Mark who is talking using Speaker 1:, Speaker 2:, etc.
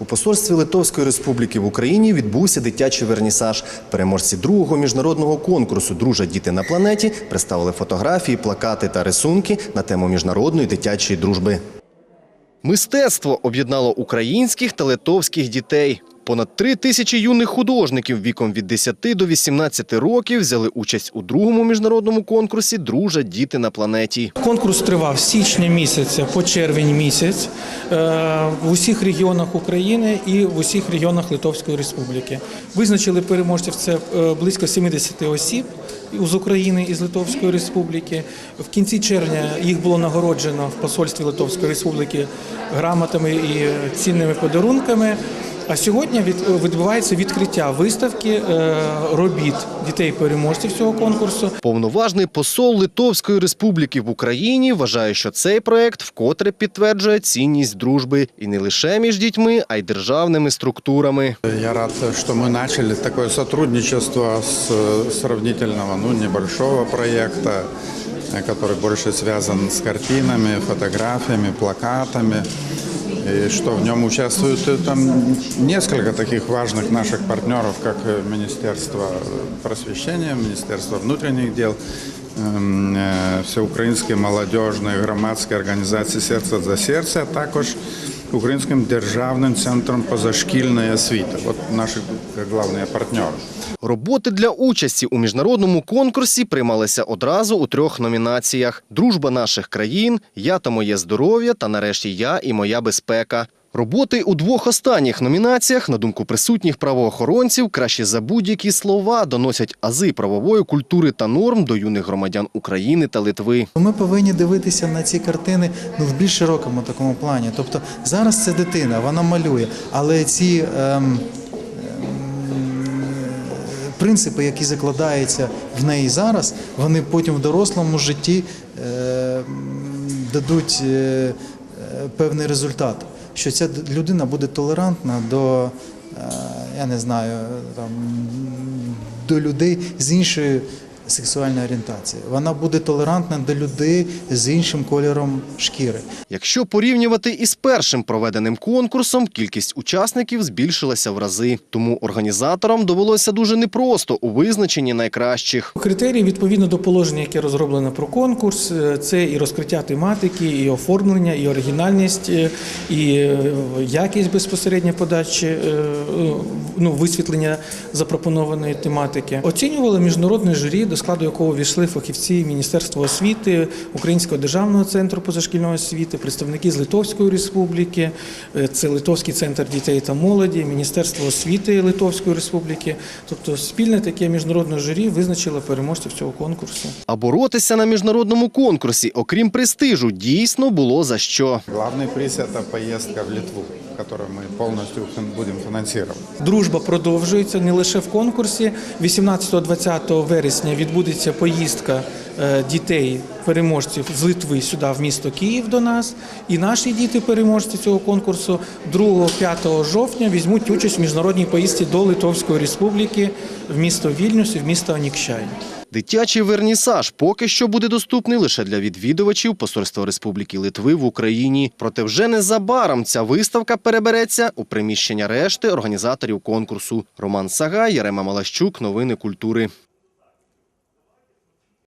Speaker 1: У посольстві Литовської Республіки в Україні відбувся дитячий вернісаж. Переможці другого міжнародного конкурсу Дружа діти на планеті представили фотографії, плакати та рисунки на тему міжнародної дитячої дружби. Мистецтво об'єднало українських та литовських дітей. Понад три тисячі юних художників віком від 10 до 18 років взяли участь у другому міжнародному конкурсі Дружа діти на планеті.
Speaker 2: Конкурс тривав з січня місяця по червень місяць е, в усіх регіонах України і в усіх регіонах Литовської Республіки. Визначили переможців це е, близько 70 осіб з України і з Литовської Республіки. В кінці червня їх було нагороджено в посольстві Литовської Республіки грамотами і цінними подарунками. А сьогодні від- відбувається відкриття виставки е, робіт дітей-переможців цього конкурсу.
Speaker 1: Повноважний посол Литовської Республіки в Україні вважає, що цей проект вкотре підтверджує цінність дружби і не лише між дітьми, а й державними структурами.
Speaker 3: Я рад, что мы начали такое сотрудничество с э, сравнительного, ну, небольшого проекта, э, который больше связан с картинами, фотографиями, плакатами. И что в нем участвуют э, там несколько таких важных наших партнеров, как э, Министерство просвещения, Министерство внутренних дел, ем, е, Всеукраїнської молодіжної громадської організації Серце за серце, а також Українським державним центром позашкільної освіти. От наші головні партнери.
Speaker 1: Роботи для участі у міжнародному конкурсі приймалися одразу у трьох номінаціях: Дружба наших країн, Я та моє здоров'я та нарешті Я і моя безпека. Роботи у двох останніх номінаціях, на думку присутніх правоохоронців, краще за будь-які слова доносять ази правової культури та норм до юних громадян України та Литви.
Speaker 4: Ми повинні дивитися на ці картини ну, в більш широкому такому плані. Тобто зараз це дитина, вона малює, але ці ем, принципи, які закладаються в неї зараз, вони потім в дорослому житті е, дадуть е, е, певний результат. Що ця людина буде толерантна до, я не знаю, там, до людей з іншою сексуальною орієнтацією. Вона буде толерантна до людей з іншим кольором шкіри.
Speaker 1: Якщо порівнювати із першим проведеним конкурсом, кількість учасників збільшилася в рази. Тому організаторам довелося дуже непросто у визначенні найкращих.
Speaker 2: Критерії відповідно до положення, яке розроблено про конкурс, е, це і розкриття тематики, і оформлення, і оригінальність, е, і е, якість безпосередньо подачі, ну, висвітлення запропонованої тематики. Оцінювали міжнародне журі, до складу якого війшли фахівці Міністерства освіти, Українського державного центру позашкільної освіти, представники з Литовської Республіки, е, це Литовський центр дітей та молоді, Міністерство освіти Литовської Республіки. Тобто спільне таке міжнародне журі визначило переможців цього конкурсу.
Speaker 1: А боротися на міжнародному конкурсі, окрім престижу, дійсно було за що.
Speaker 3: Главный приз – это поездка в Литву, которую мы полностью фин- будем финансировать.
Speaker 2: Дружба продовжується не лише в конкурсі. 18-20 вересня відбудеться поїздка е, дітей переможців з Литви сюди в місто Київ до нас. І наші діти, переможці цього конкурсу, 2-5 жовтня візьмуть участь в міжнародній поїздці до Литовської Республіки в місто Вільнюс і в місто Анікщай.
Speaker 1: Дитячий вернісаж поки що буде доступний лише для відвідувачів Посольства Республіки Литви в Україні. Проте вже незабаром ця виставка перебереться у приміщення решти організаторів конкурсу. Роман Сагай, Ярема Малащук, новини культури.